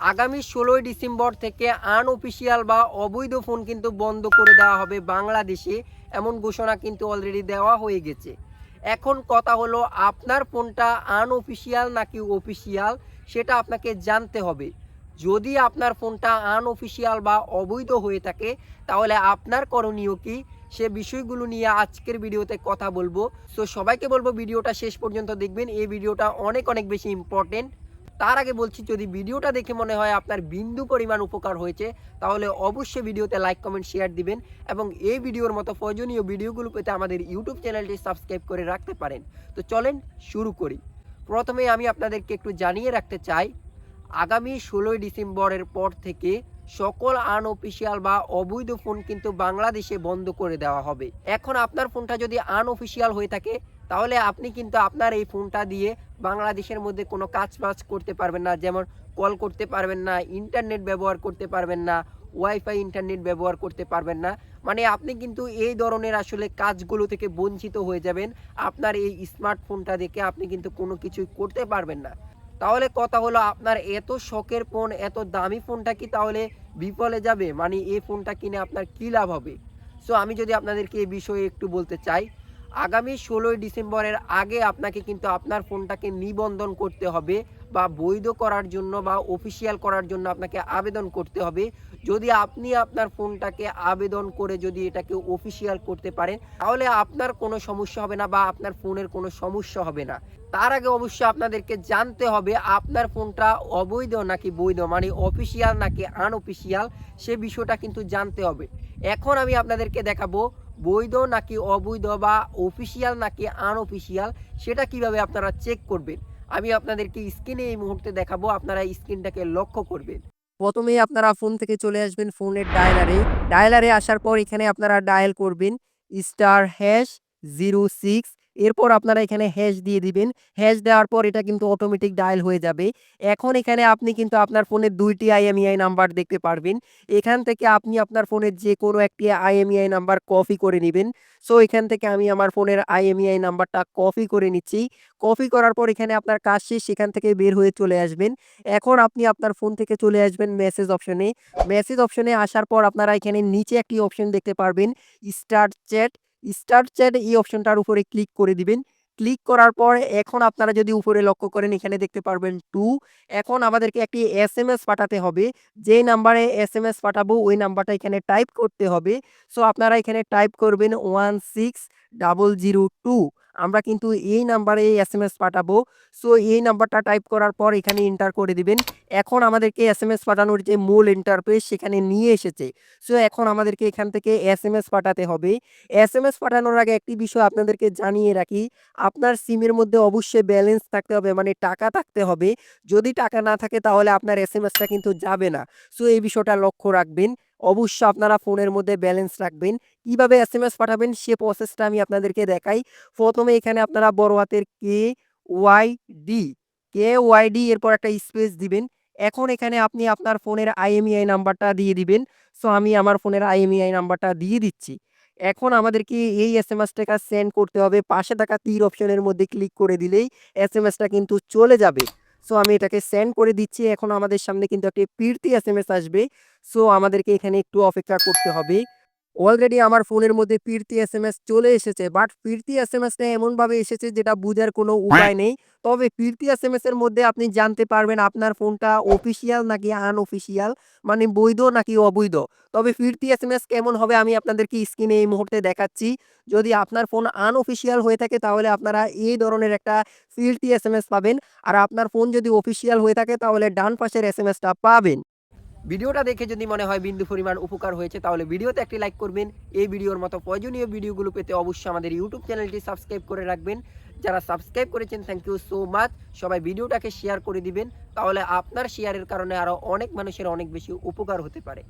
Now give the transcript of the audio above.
আগামী ষোলোই ডিসেম্বর থেকে আনঅফিসিয়াল বা অবৈধ ফোন কিন্তু বন্ধ করে দেওয়া হবে বাংলাদেশে। এমন ঘোষণা কিন্তু অলরেডি দেওয়া হয়ে গেছে। এখন কথা হলো, আপনার ফোনটা আনঅফিসিয়াল নাকি অফিসিয়াল সেটা আপনাকে জানতে হবে। যদি আপনার ফোনটা আনঅফিসিয়াল বা অবৈধ হয়ে থাকে, তাহলে আপনার করণীয় কি? সে বিষয়গুলো নিয়ে আজকের ভিডিওতে কথা বলব। তো সবাইকে বলব, ভিডিওটা শেষ পর্যন্ত দেখবেন। এই ভিডিওটা অনেক অনেক বেশি ইম্পর্টেন্ট তার আগে বলছি, যদি ভিডিওটা দেখে মনে হয় আপনার বিন্দু পরিমাণ উপকার হয়েছে, তাহলে অবশ্যই ভিডিওতে লাইক কমেন্ট শেয়ার দিবেন এবং এই ভিডিওর মতো প্রয়োজনীয় ভিডিওগুলো পেতে আমাদের ইউটিউব চ্যানেলটি সাবস্ক্রাইব করে রাখতে পারেন। তো চলেন শুরু করি। প্রথমে আমি আপনাদেরকে একটু জানিয়ে রাখতে চাই, আগামী ষোলোই ডিসেম্বরের পর থেকে সকল আনঅফিসিয়াল বা অবৈধ ফোন কিন্তু বাংলাদেশে বন্ধ করে দেওয়া হবে। এখন আপনার ফোনটা যদি আনঅফিসিয়াল হয়ে থাকে তাহলে আপনি কিন্তু আপনার এই ফোনটা দিয়ে বাংলাদেশের মধ্যে কোনো কাজ বাজ করতে পারবেন না। যেমন কল করতে পারবেন না, ইন্টারনেট ব্যবহার করতে পারবেন না, ওয়াইফাই ইন্টারনেট ব্যবহার করতে পারবেন না। মানে আপনি কিন্তু এই ধরনের আসলে কাজগুলো থেকে বঞ্চিত হয়ে যাবেন। আপনার এই স্মার্টফোনটা দেখে আপনি কিন্তু কোনো কিছুই করতে পারবেন না। তাহলে কথা হলো আপনার এত শখের ফোন, এত দামি ফোনটা কি তাহলে বিফলে যাবে? মানে এই ফোনটা কিনে আপনার কী লাভ হবে? সো আমি যদি আপনাদেরকে এই বিষয়ে একটু বলতে চাই আগামী ষোলোই ডিসেম্বরের আগে আপনাকে কিন্তু আপনার ফোনটাকে নিবন্ধন করতে হবে বা বৈধ করার জন্য বা অফিসিয়াল করার জন্য আপনাকে আবেদন করতে হবে। যদি আপনি আপনার ফোনটাকে আবেদন করে যদি এটাকে অফিসিয়াল করতে পারেন, তাহলে আপনার কোনো সমস্যা হবে না বা আপনার ফোনের কোনো সমস্যা হবে না। তার আগে অবশ্যই আপনাদেরকে জানতে হবে, আপনার ফোনটা অবৈধ নাকি বৈধ মানে অফিসিয়াল নাকি আনঅফিসিয়াল, সে বিষয়টা কিন্তু জানতে হবে। এখন আমি আপনাদেরকে দেখাবো বৈধ নাকি অবৈধ বা অফিসিয়াল নাকি আনঅফিসিয়াল সেটা কীভাবে আপনারা চেক করবেন? আমি আপনাদেরকে স্ক্রিনে এই মুহূর্তে দেখাবো, আপনারা স্ক্রিনটাকে লক্ষ্য করবেন। প্রথমেই আপনারা ফোন থেকে চলে আসবেন ফোনের ডায়ালারে ডায়ালারে আসার পর এখানে আপনারা ডায়াল করবেন স্টার হ্যাশ জিরো সিক্স এরপর আপনারা এখানে হ্যাশ দিয়ে দিবেন। হ্যাশ দেওয়ার পর এটা কিন্তু অটোমেটিক ডায়াল হয়ে যাবে। এখন এখানে আপনি কিন্তু আপনার ফোনের দুইটি আইএমইআই নাম্বার দেখতে পারবেন। এখান থেকে আপনি আপনার ফোনের যে কোনো একটি আইএমইআই নাম্বার কপি করে নেবেন। সো এখান থেকে আমি আমার ফোনের আইএমইআই নাম্বারটা কপি করে নিচ্ছি। কপি করার পর এখানে আপনার কাজ শেষ সেখান থেকে বের হয়ে চলে আসবেন। এখন আপনি আপনার ফোন থেকে চলে আসবেন মেসেজ অপশনে মেসেজ অপশনে আসার পর আপনারা এখানে নিচে একটি অপশন দেখতে পারবেন স্টার্ট চ্যাট স্টার্ট চ্যাট এই অপশনটার উপরে ক্লিক করে দিবেন। ক্লিক করার পর এখন আপনারা যদি উপরে লক্ষ্য করেন, এখানে দেখতে পারবেন টু এখন আমাদেরকে একটি এস এম এস পাঠাতে হবে। যে নাম্বারে এস এম এস পাঠাবো, ওই নাম্বারটা এখানে টাইপ করতে হবে। সো আপনারা এখানে টাইপ করবেন one six double zero two আমরা কিন্তু এই নাম্বারে এস এম এস পাঠাবো। সো এই নাম্বারটা টাইপ করার পর এখানে এন্টার করে দিবেন। এখন আমাদেরকে এস এম এস পাঠানোর যে মূল ইন্টারফেস সেখানে নিয়ে এসেছে। সো এখন আমাদেরকে এখান থেকে এস এম এস পাঠাতে হবে। এস এম এস পাঠানোর আগে একটি বিষয় আপনাদেরকে জানিয়ে রাখি। আপনার সিমের মধ্যে অবশ্যই ব্যালেন্স থাকতে হবে মানে টাকা থাকতে হবে। যদি টাকা না থাকে তাহলে আপনার এস এম এসটা কিন্তু যাবে না। সো এই বিষয়টা লক্ষ্য রাখবেন। অবশ্যই আপনারা ফোনের মধ্যে ব্যালেন্স রাখবেন। কীভাবে এস এম এস পাঠাবেন সে প্রসেসটা আমি আপনাদেরকে দেখাই। প্রথমে এখানে আপনারা বড় হাতের K Y D K Y D এরপর একটা স্পেস দিবেন। এখন এখানে আপনি আপনার ফোনের আইএমইআই নাম্বারটা দিয়ে দিবেন। সো আমি আমার ফোনের আইএমইআই নাম্বারটা দিয়ে দিচ্ছি। এখন আমাদেরকে এই এস এম এসটাকে সেন্ড করতে হবে। পাশে থাকা তীর অপশনের মধ্যে ক্লিক করে দিলেই এস এম এসটা কিন্তু চলে যাবে। সো আমি এটাকে সেন্ড করে দিচ্ছি। এখন আমাদের সামনে কিন্তু একটি ফিরতি এস এম এস আসবে। সো আমাদেরকে এখানে একটু অপেক্ষা করতে হবে। অলরেডি আমার ফোনের মধ্যে ফিরতি এস এম এস চলে এসেছে বাট ফিরতি এস এম এসটা এমনভাবে এসেছে যেটা বোঝার কোনো উপায় নেই। তবে ফিরতি এস এম এস এর মধ্যে আপনি জানতে পারবেন আপনার ফোনটা অফিসিয়াল নাকি আনঅফিসিয়াল মানে বৈধ নাকি অবৈধ। তবে ফিরতি এস এম এস কেমন হবে আমি আপনাদেরকে স্ক্রিনে এই মুহূর্তে দেখাচ্ছি। যদি আপনার ফোন আনঅফিসিয়াল হয়ে থাকে তাহলে আপনারা এই ধরনের একটা ফিরতি এস এম এস পাবেন। আর আপনার ফোন যদি অফিসিয়াল হয়ে থাকে তাহলে ডান পাশের এস এম এসটা পাবেন। ভিডিওটা দেখে যদি মনে হয় বিন্দু পরিমাণ উপকার হয়েছে, তাহলে ভিডিওতে একটি লাইক করবেন। এই ভিডিওর মতো প্রয়োজনীয় ভিডিওগুলো পেতে অবশ্যই আমাদের ইউটিউব চ্যানেলটি সাবস্ক্রাইব করে রাখবেন। যারা সাবস্ক্রাইব করেছেন থ্যাংক ইউ সো মাচ সবাই ভিডিওটাকে শেয়ার করে দিবেন, তাহলে আপনার শেয়ারের কারণে আরও অনেক মানুষের অনেক বেশি উপকার হতে পারে।